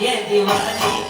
ये दीवानी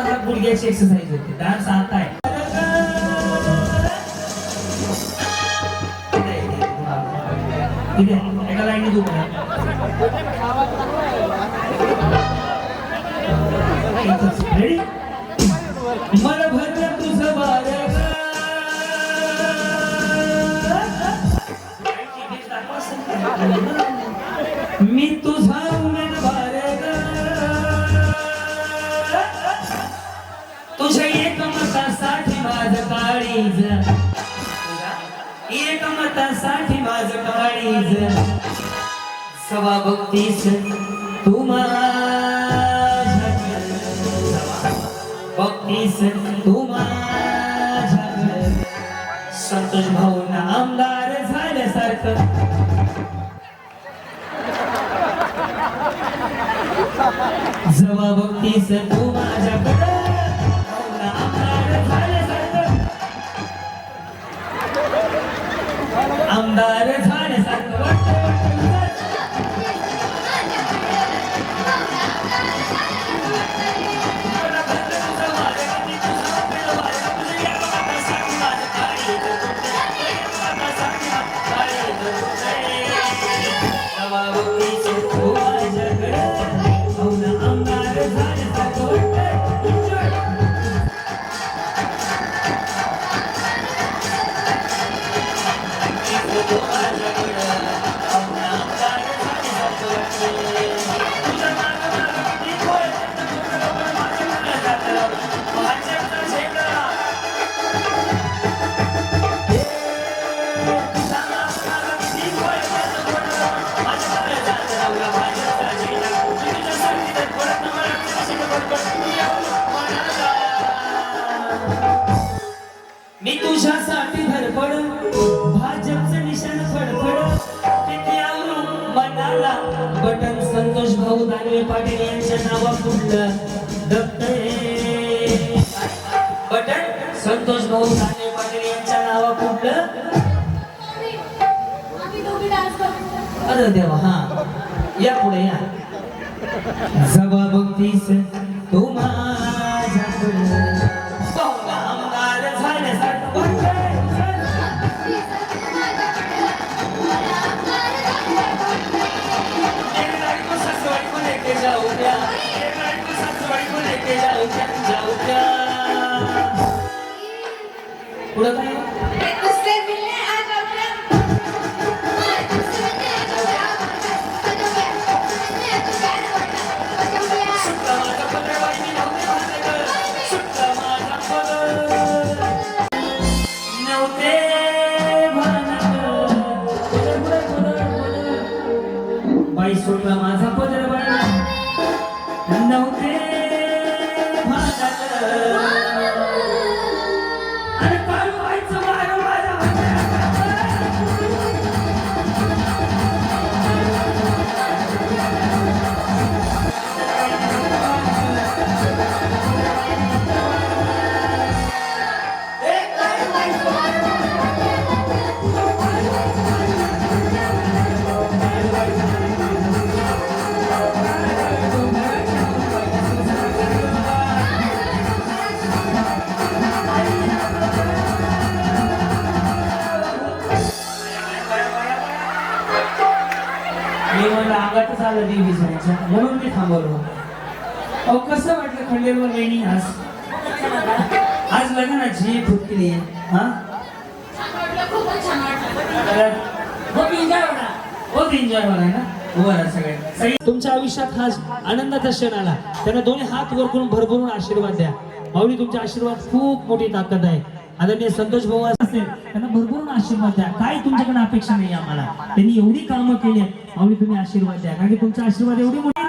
तासात गुडघ्याची एक्सरसाइज होते. डान्स आता आहे. एका लाईन दुख रेडी साठी माझ काळीज. सवा बघतीस तू माझ्या तू संतोष आमदार झाल्यासारखं. जवा तू माझ्याकडं. आमदार झाल्यासारखं पडला बटन संतोष भाऊ दानवे पाटील यांच्या नावा फुटलं. बटन संतोष भाऊ दानवे पाटील यांच्या नावा फुटलं. अरे देवा हा. या पुढे या. जबा भक्ती ওরা आलं देवी जायचं म्हणून मी थांबवलो अहो कसं वाटलं खंडेलवर वहिनी आज? आज लग्नाची फुटली. हा? खूप एन्जॉय होणार. ना? तुमच्या आयुष्यात हा आनंदाचा क्षण आला. त्यांना दोन्ही हात वर करून भरभरून आशीर्वाद द्या. माऊली तुमचे आशीर्वाद खूप मोठी ताकद आहे. आदरणीय संतोष भाऊ असेल त्यांना भरभरून आशीर्वाद द्या. काय तुमच्याकडे अपेक्षा नाही आम्हाला? त्यांनी एवढी कामं केली आहेत. तुम्ही आशीर्वाद द्या. कारण की तुमचा आशीर्वाद एवढी मोठी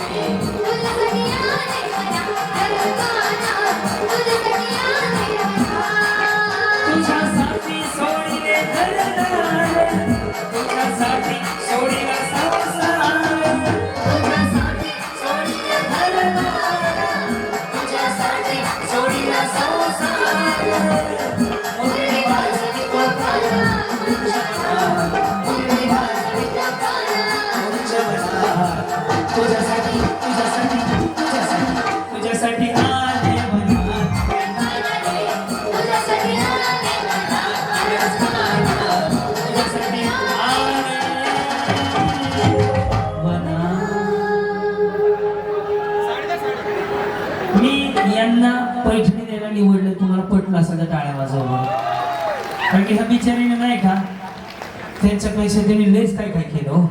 पैठणी द्यायला निवडलं तुम्हाला पटलं असं तर टाळ्या वाजवलं कारण की ह्या बिचारीने नाही का त्यांचे पैसे त्यांनी लेस काय काय केलं हो.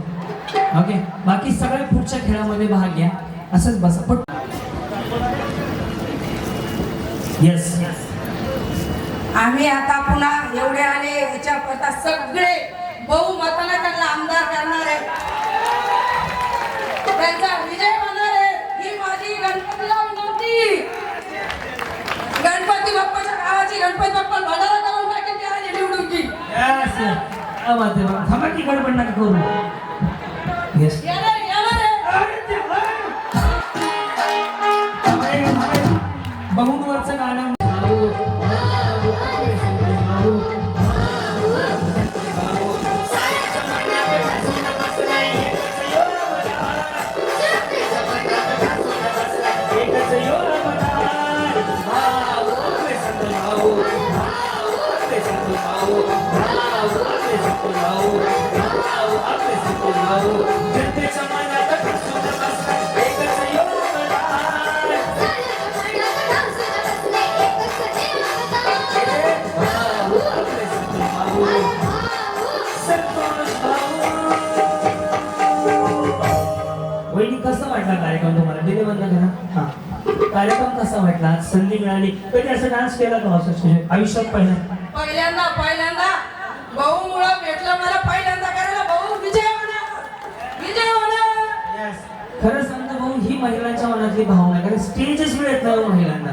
ओके बाकी सगळ्या पुढच्या खेळामध्ये भाग घ्या. असंच बसा पट येस आम्ही आता पुन्हा एवढे आले याच्या करता सगळे बहुमताने त्यांना आमदार करणार आहे. त्यांचा विजय होणार आहे ही माझी गणपतीला विनंती गणपती बाप्पाच्या गावाची गणपती बाप्पा भंडारा करून टाकेल ते आले निवडून की येस आहे बघा. थांबा की गडबड नका करू. येस कार्यक्रम कसा वाटला? संधी मिळाली. कधी असं डान्स केला का असं? आयुष्यात पहिला पहिल्यांदा पहिल्यांदा. भाऊ मुळे भेटलं मला पहिल्यांदा करायला. भाऊ विजय होणार विजय होणार खरं सांगतो भाऊ ही महिलांच्या मनातली भावना. कारण स्टेजच मिळत नाही हो महिलांना.